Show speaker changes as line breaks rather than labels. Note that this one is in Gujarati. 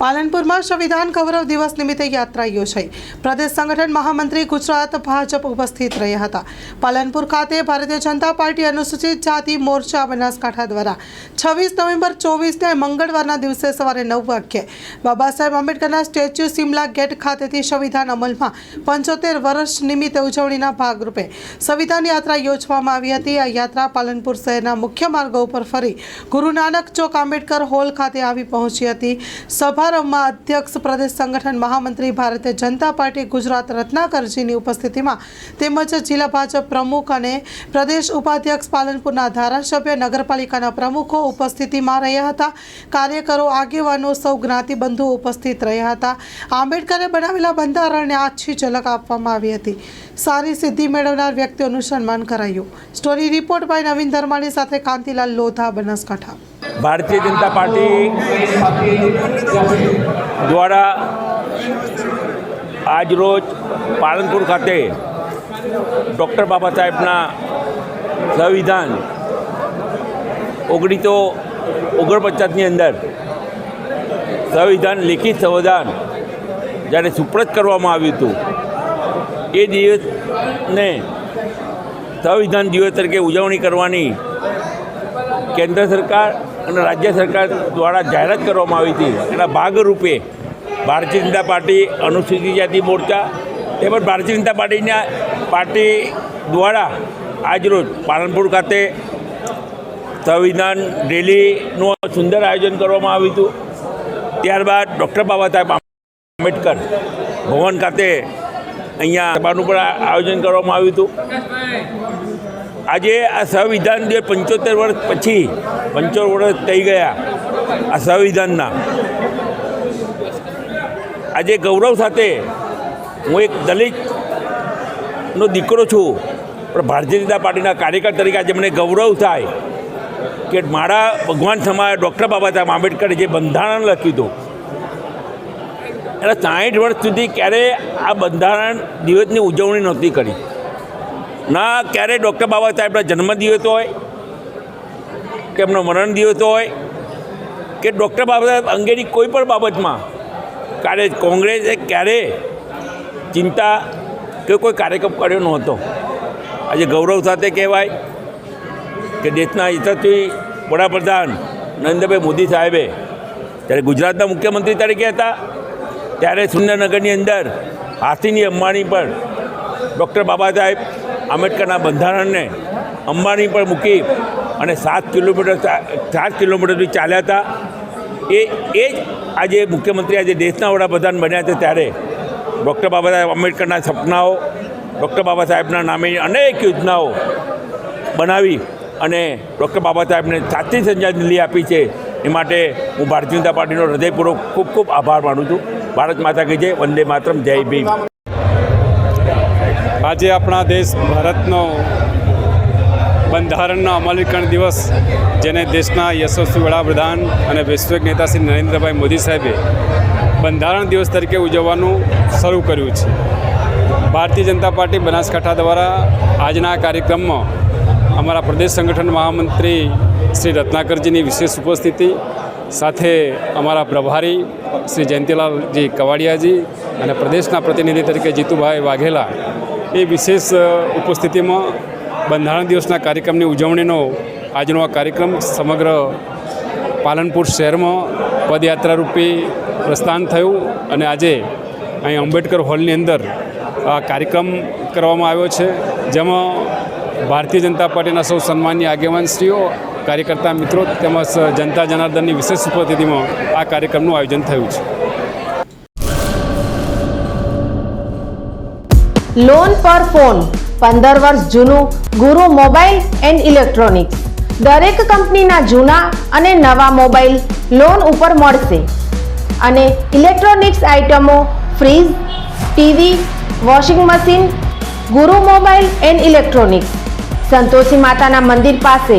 પાલનપુરમાં સંવિધાન ગૌરવ દિવસ નિમિત્તે યાત્રા યોજાઈ. પ્રદેશ સંગઠન મહામંત્રી ગુજરાત ભાજપ ઉપસ્થિત રહ્યા હતા. પાલનપુર ખાતે ભારતીય જનતા પાર્ટી અનુસૂચિત જાતિ મોરચા બનાસકાંઠા દ્વારા છવ્વીસ નવેમ્બર ચોવીસને મંગળવારના દિવસે સવારે નવ વાગ્યે બાબા સાહેબ આંબેડકરના સ્ટેચ્યુ સિમલા ગેટ ખાતેથી સંવિધાન અમલમાં પંચોતેર વર્ષ નિમિત્તે ઉજવણીના ભાગરૂપે સંવિધાન યાત્રા યોજવામાં આવી હતી. આ યાત્રા પાલનપુર શહેરના મુખ્ય માર્ગો ઉપર ફરી ગુરુ નાનક ચોક આંબેડકર હોલ ખાતે આવી પહોંચી હતી. સમારંભમાં અધ્યક્ષ પ્રદેશ સંગઠન મહામંત્રી ભારતીય જનતા પાર્ટી ગુજરાત રત્નાકરજીની ઉપસ્થિતિમાં તેમજ જિલ્લા ભાજપ પ્રમુખ અને પ્રદેશ ઉપાધ્યક્ષ પાલનપુરના ધારાસભ્ય, નગરપાલિકાના પ્રમુખો ઉપસ્થિતિમાં રહ્યા હતા. કાર્યકરો, આગેવાનો, સૌ જ્ઞાતિબંધુ ઉપસ્થિત રહ્યા હતા. આંબેડકરે બનાવેલા બંધારણને આછી ઝલક આપવામાં આવી હતી. સારી સિદ્ધિ મેળવનાર વ્યક્તિઓનું સન્માન કરાયું. Story report by Navin Dharmani સાથે કાંતિલાલ લોધા, બનાસકાંઠા.
ભારતીય જનતા પાર્ટી દ્વારા આજરોજ પાલનપુર ખાતે ડૉક્ટર બાબા સાહેબના સંવિધાન ઓગણીસો ઓગણપચાસની અંદર સંવિધાન, લેખિત સંવિધાન જ્યારે સુપ્રત કરવામાં આવ્યું હતું, એ દિવસને સંવિધાન દિવસ તરીકે ઉજવણી કરવાની કેન્દ્ર સરકાર અને રાજ્ય સરકાર દ્વારા જાહેરાત કરવામાં આવી હતી. એના ભાગરૂપે ભારતીય જનતા પાર્ટી, અનુસૂચિત જાતિ મોરચા તેમજ ભારતીય જનતા પાર્ટીના પાર્ટી દ્વારા આજરોજ પાલનપુર ખાતે સંવિધાન રેલીનું સુંદર આયોજન કરવામાં આવ્યું હતું. ત્યારબાદ ડૉક્ટર બાબા સાહેબ આંબેડકર ભવન ખાતે અહીંયા સભાનું પણ આયોજન કરવામાં આવ્યું હતું. આજે આ સંવિધાન જે પંચોતેર વર્ષ પછી, પંચોતેર વર્ષ થઈ ગયા આ સંવિધાનના. આજે ગૌરવ સાથે હું એક દલિતનો દીકરો છું, પણ ભારતીય જનતા પાર્ટીના કાર્યકર તરીકે આજે મને ગૌરવ થાય કે મારા ભગવાન સમાજ ડૉક્ટર બાબા સાહેબ આંબેડકરે જે બંધારણ લખ્યું હતું એના સાઠ વર્ષ સુધી ક્યારે આ બંધારણ દિવસની ઉજવણી નહોતી કરી. ના ક્યારે ડૉક્ટર બાબા સાહેબના જન્મદિવસ હોય, કે એમનો મરણ દિવસ હોય, કે ડૉક્ટર બાબા સાહેબ અંગેની કોઈ પણ બાબતમાં ક્યારે કોંગ્રેસે ક્યારે ચિંતા કે કોઈ કાર્યક્રમ કર્યો નહોતો. આજે ગૌરવ સાથે કહેવાય કે દેશના યશસ્વી વડાપ્રધાન નરેન્દ્રભાઈ મોદી સાહેબે ત્યારે ગુજરાતના મુખ્યમંત્રી તરીકે હતા ત્યારે સુંદરનગરની અંદર હાથીની અંબાણી પર ડૉક્ટર બાબા સાહેબ આંબેડકરના બંધારણને અંબાણી પર મૂકી અને સાત કિલોમીટર સાત કિલોમીટરથી ચાલ્યા હતા. એ એ જ આજે મુખ્યમંત્રી આજે દેશના વડાપ્રધાન બન્યા છે ત્યારે ડૉક્ટર બાબા સાહેબ આંબેડકરના સપનાઓ, ડૉક્ટર બાબા સાહેબના નામે અનેક યોજનાઓ બનાવી અને ડૉક્ટર બાબા સાહેબને સાચી શ્રદ્ધાંજલિ આપી છે. એ માટે હું ભારતીય જનતા પાર્ટીનો હૃદયપૂર્વક ખૂબ ખૂબ આભાર માનું છું. ભારત માતા કી જય, વંદે માતરમ, જય ભીમ.
આજે આપણા દેશ ભારતનો બંધારણનો અમલીકરણ દિવસ, જેને દેશના યશસ્વી વડાપ્રધાન અને વૈશ્વિક નેતા શ્રી નરેન્દ્રભાઈ મોદી સાહેબે બંધારણ દિવસ તરીકે ઉજવવાનું શરૂ કર્યું છે. ભારતીય જનતા પાર્ટી બનાસકાંઠા દ્વારા આજના કાર્યક્રમમાં અમારા પ્રદેશ સંગઠન મહામંત્રી શ્રી રત્નાકરજીની વિશેષ ઉપસ્થિતિ સાથે અમારા પ્રભારી શ્રી જયંતિલાલજી કવાડિયાજી અને પ્રદેશના પ્રતિનિધિ તરીકે જીતુભાઈ વાઘેલા એ વિશેષ ઉપસ્થિતિમાં બંધારણ દિવસના કાર્યક્રમની ઉજવણીનો આજનો આ કાર્યક્રમ સમગ્ર પાલનપુર શહેરમાં પદયાત્રા રૂપી પ્રસ્થાન થયું અને આજે અહીં આંબેડકર હોલની અંદર આ કાર્યક્રમ કરવામાં આવ્યો છે, જેમાં ભારતીય જનતા પાર્ટીના સૌ સન્માનની આગેવાનશ્રીઓ કાર્યકર્તા મિત્રો તેમજ જનતા જનાર્દનની વિશેષ ઉપસ્થિતિમાં આ કાર્યક્રમનું આયોજન થયું છે.
લોન પર ફોન પંદર વર્ષ જૂનું, ગુરુ મોબાઈલ એન્ડ ઇલેક્ટ્રોનિક્સ. દરેક કંપનીના જૂના અને નવા મોબાઈલ લોન ઉપર મળશે. અને ઇલેક્ટ્રોનિક્સ આઇટમો fridge, TV, washing machine, Guru mobile and electronics. Santoshi માતાના મંદિર પાસે